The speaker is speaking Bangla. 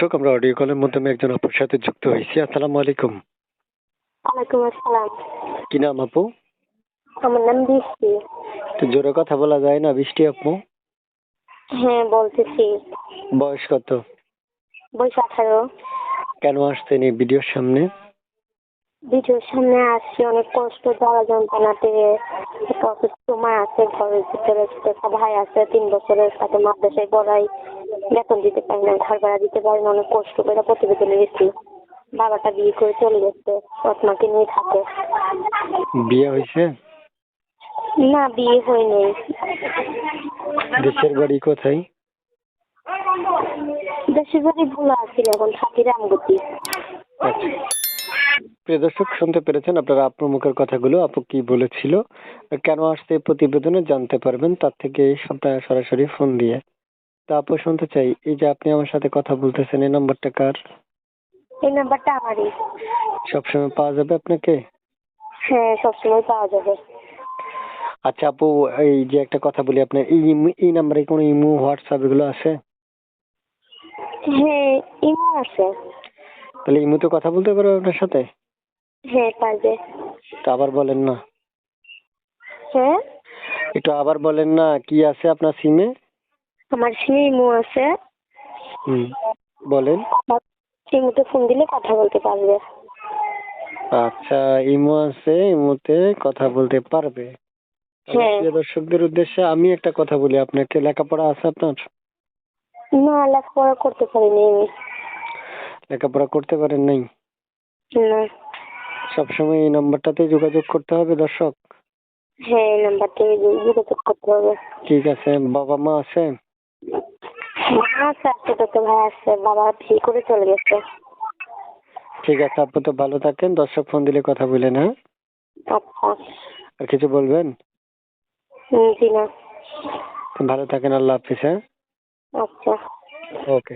দর্শক আমরা অডিও কলের মাধ্যমে একজন আপুর সাথে যুক্ত হয়েছি। আসসালামু আলাইকুম। ওয়ালাইকুম আসসালাম। কি নাম আপু? আমার নাম বৃষ্টি। তো জোরে কথা বলা যায় না বৃষ্টি আপু? হ্যাঁ বলতেছি। বয়স কত? বয়স আঠারো। কেন আসছেন এই ভিডিওর সামনে? ভিডিওর সামনে আসছি অনেক কষ্ট জ্বালা যন্ত্রণাতে একটা অসুস্থ মা আছে ঘরের ভিতরে ছোট একটা ভাই আছে তিন বছরের সাথে মাদ্রাসায় পড়াই বেতন দিতে পারি না ঘর ভাড়া দিতে পারি না অনেক কষ্ট করে প্রতিবেদনে গেছি। বাবাটা বিয়ে করে চলে গেছে রত্নাকে নিয়ে থাকে। বিয়ে হয়েছে? না বিয়ে হয়নি। দেশের বাড়ি কোথায়? দেশের বাড়ি ভুলা আছিল এখন থাকি রামগতি। আচ্ছা। প্রিয় দর্শক শুনতে পেরেছেন আপনারা আপুর মুখের কথাগুলো আপু কি বলেছিল কেন আসছে প্রতিবেদনে জানতে পারবেন তার থেকে আপনারা সরাসরি ফোন দিয়ে। তা আপু শুনতে চাই এই যে আপনি আমার সাথে কথা বলতেছেন এই নাম্বারটা কার? এই নাম্বারটা আমারই। সবসময় পাওয়া যাবে আপনাকে? হ্যাঁ সবসময় পাওয়া যাবে। আচ্ছা আপু এই যে একটা কথা বলি আপনার এই এই নাম্বারে কোনো ইমো হোয়াটসঅ্যাপ এগুলো আছে? হ্যাঁ ইমো আছে। তাহলে ইমোতে কথা বলতে পারব আপনার সাথে? হ্যাঁ পারবে। তো আবার বলেন না। হ্যাঁ? একটু আবার বলেন না কি আছে আপনার সিমে আমার সিমে ইমো আছে। হুম বলেন। সিমুতে ফোন দিলে কথা বলতে পারবে। আচ্ছা ইমো আছে ইমোতে কথা বলতে পারবে। হ্যাঁ। প্রিয় দর্শকদের উদ্দেশ্যে আমি একটা কথা বলি আপনাকে লেখাপড়া আছে আপনার? না লেখাপড়া করতে পারিনি আমি। লেখাপড়া করতে পারেন নাই? না। সবসময় এই নাম্বারটাতে যোগাযোগ করতে হবে দর্শক? হ্যাঁ এই নাম্বার থেকে যোগাযোগ করতে হবে। ঠিক আছে বাবা মা আছে? মা আছে ছোট তো ভাই আছে বাবা ঠিক করে চলে গেছে। ঠিক আছে আপু তো ভালো থাকেন দর্শক ফোন দিলে কথা বলেন হ্যাঁ? আচ্ছা। আর কিছু বলবেন? জি না। ভালো থাকেন আল্লাহ হাফিজ হ্যাঁ? আচ্ছা। ওকে।